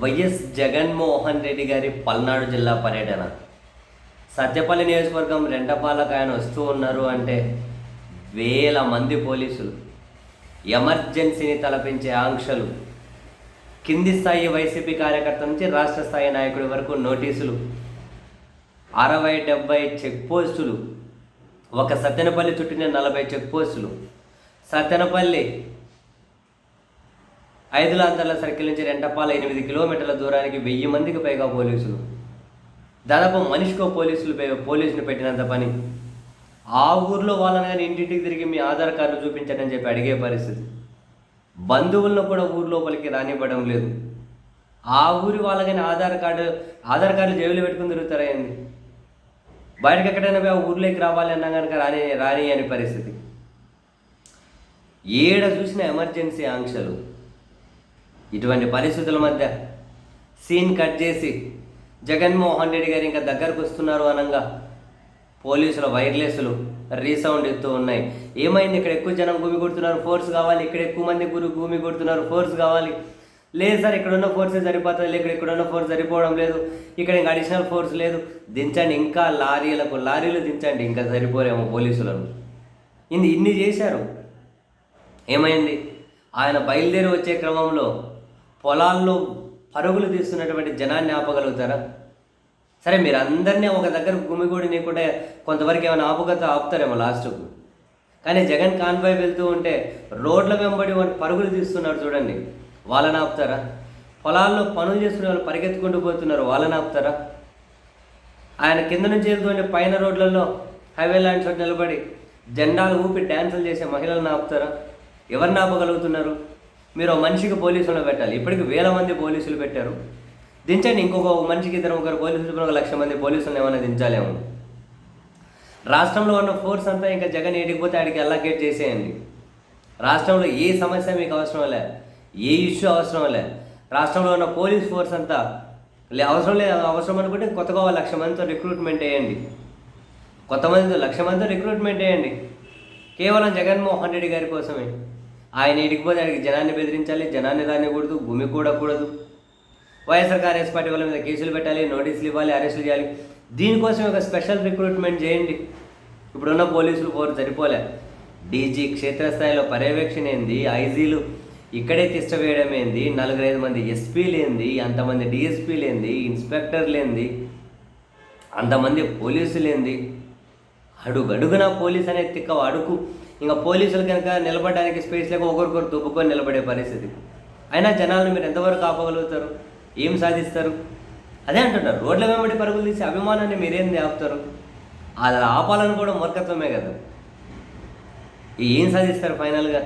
YS Jaganmohan Reddy గారి పల్నాడు జిల్లా పర్యటన. సత్యపల్లి నియోజకవర్గం రెండపాలకు ఆయన వస్తూ ఉన్నారు అంటే వేల మంది పోలీసులు. ఎమర్జెన్సీని తలపించే ఆంక్షలు. కింది స్థాయి వైసీపీ కార్యకర్త నుంచి రాష్ట్ర స్థాయి నాయకుడి వరకు నోటీసులు. అరవై డెబ్బై చెక్ పోస్టులు ఒక సత్తెనపల్లి చుట్టిన నలభై చెక్ పోస్టులు సత్తెనపల్లి ఐదు లాంతర్ల సర్కిల్ నుంచి రెంటపాల ఎనిమిది కిలోమీటర్ల దూరానికి వెయ్యి మందికి పైగా పోలీసులు. దాదాపు మనిషికో పోలీసులు పే- పోలీసులు పెట్టినంత పని. ఆ ఊర్లో వాళ్ళని కానీ ఇంటింటికి తిరిగి మీ ఆధార్ కార్డు చూపించండి అని చెప్పి అడిగే పరిస్థితి. బంధువులను కూడా ఊరి లోపలికి రానివ్వడం లేదు. ఆ ఊరి వాళ్ళకని ఆధార్ కార్డు ఆధార్ కార్డు జేబులో పెట్టుకుని తిరుగుతారా బయటకు ఎక్కడైనా పోయి ఆ ఊర్లోకి రావాలి అన్నా కనుక రాని రాని అని పరిస్థితి. ఏడ చూసిన ఎమర్జెన్సీ ఆంక్షలు. ఇటువంటి పరిస్థితుల మధ్య సీన్ కట్ చేసి జగన్మోహన్ రెడ్డి గారు ఇంకా దగ్గరకు వస్తున్నారు అనగా పోలీసుల వైర్లెస్లు రీసౌండ్ ఎత్తూ ఉన్నాయి. ఏమైంది? ఇక్కడ ఎక్కువ జనం భూమి కొడుతున్నారు ఫోర్స్ కావాలి. ఇక్కడ ఎక్కువ మంది గురు భూమి కొడుతున్నారు ఫోర్స్ కావాలి. లేదు సార్ ఇక్కడ ఉన్న ఫోర్సే సరిపోతుంది లేదు ఇక్కడ ఇక్కడ ఉన్న ఫోర్స్ సరిపోవడం లేదు. ఇక్కడ ఇంకా అడిషనల్ ఫోర్స్ లేదు. దించండి ఇంకా లారీలకు లారీలు దించండి ఇంకా సరిపోలేము పోలీసులను. ఇన్ని ఇన్ని చేశారు. ఏమైంది? ఆయన బయలుదేరి వచ్చే క్రమంలో పొలాల్లో పరుగులు తీస్తున్నటువంటి జనాన్ని ఆపగలుగుతారా? సరే మీరు అందరినీ ఒక దగ్గర గుమిగూడిని కూడా కొంతవరకు ఏమైనా ఆపుగత ఆపుతారేమో లాస్ట్కు కానీ జగన్ కాన్వాయ్ వెళ్తూ ఉంటే రోడ్ల వెంబడి పరుగులు తీస్తున్నారు చూడండి. వాళ్ళని ఆపుతారా? పొలాల్లో పనులు చేసుకునే వాళ్ళు పరిగెత్తుకుంటూ పోతున్నారు వాళ్ళని ఆపుతారా? ఆయన కింద నుంచి వెళ్తుంటే పైన రోడ్లలో హైవే ల్యాండ్ చోట నిలబడి జెండాలు ఊపి డ్యాన్సులు చేసే మహిళలను ఆపుతారా? ఎవరిని ఆపగలుగుతున్నారు? మీరు మనిషికి పోలీసులను పెట్టాలి. ఇప్పటికి వేల మంది పోలీసులు పెట్టారు. దించండి ఇంకొక మనిషికి ఇద్దరు ఒకరు పోలీసులు ఒక లక్ష మంది పోలీసులను ఏమైనా దించాలేమో. రాష్ట్రంలో ఉన్న ఫోర్స్ అంతా ఇంకా జగన్ ఏడికి పోతే ఆడికి అల్లాకేట్ చేసేయండి. రాష్ట్రంలో ఏ సమస్య మీకు అవసరం లే ఏ ఇష్యూ అవసరం లే. రాష్ట్రంలో ఉన్న పోలీస్ ఫోర్స్ అంతా లే అవసరం లేదు అవసరం అనుకుంటే కొత్తగా లక్ష మందితో రిక్రూట్మెంట్ వేయండి. కొత్త మందితో లక్ష మందితో రిక్రూట్మెంట్ వేయండి. కేవలం జగన్మోహన్ రెడ్డి గారి కోసమే. ఆయన ఇడికిపోతే ఆయనకి జనాన్ని బెదిరించాలి జనాన్ని రానికూడదు భూమి కూడకూడదు వైఎస్ఆర్ కాంగ్రెస్ పార్టీ వాళ్ళ మీద కేసులు పెట్టాలి నోటీసులు ఇవ్వాలి అరెస్టులు చేయాలి. దీనికోసం ఒక స్పెషల్ రిక్రూట్మెంట్ చేయండి. ఇప్పుడున్న పోలీసులు ఫోర్ సరిపోలే. డీజీ క్షేత్రస్థాయిలో పర్యవేక్షణ ఏంది? ఐజీలు ఇక్కడే తిష్టవేయడం ఏంది? నలుగురైదు మంది ఎస్పీలు ఏంది? అంతమంది డిఎస్పీలు ఏంది? ఇన్స్పెక్టర్లు ఏంది? అంతమంది పోలీసులు ఏంది? అడుగడుగున పోలీస్ అనే తిక్క అడుగు. ఇంకా పోలీసులు కనుక నిలబడడానికి స్పేస్ లేక ఒకరికొకరు దుబ్బుకొని నిలబడే పరిస్థితి. అయినా జనాలను మీరు ఎంతవరకు ఆపగలుగుతారు ఏం సాధిస్తారు? అదే అంటున్నారు. రోడ్ల వెంబడి పరుగులు తీసి అభిమానాన్ని మీరేంది ఆపుతారు? అది ఆపాలని కూడా మూర్ఖత్వమే కదా. ఏం సాధిస్తారు ఫైనల్గా?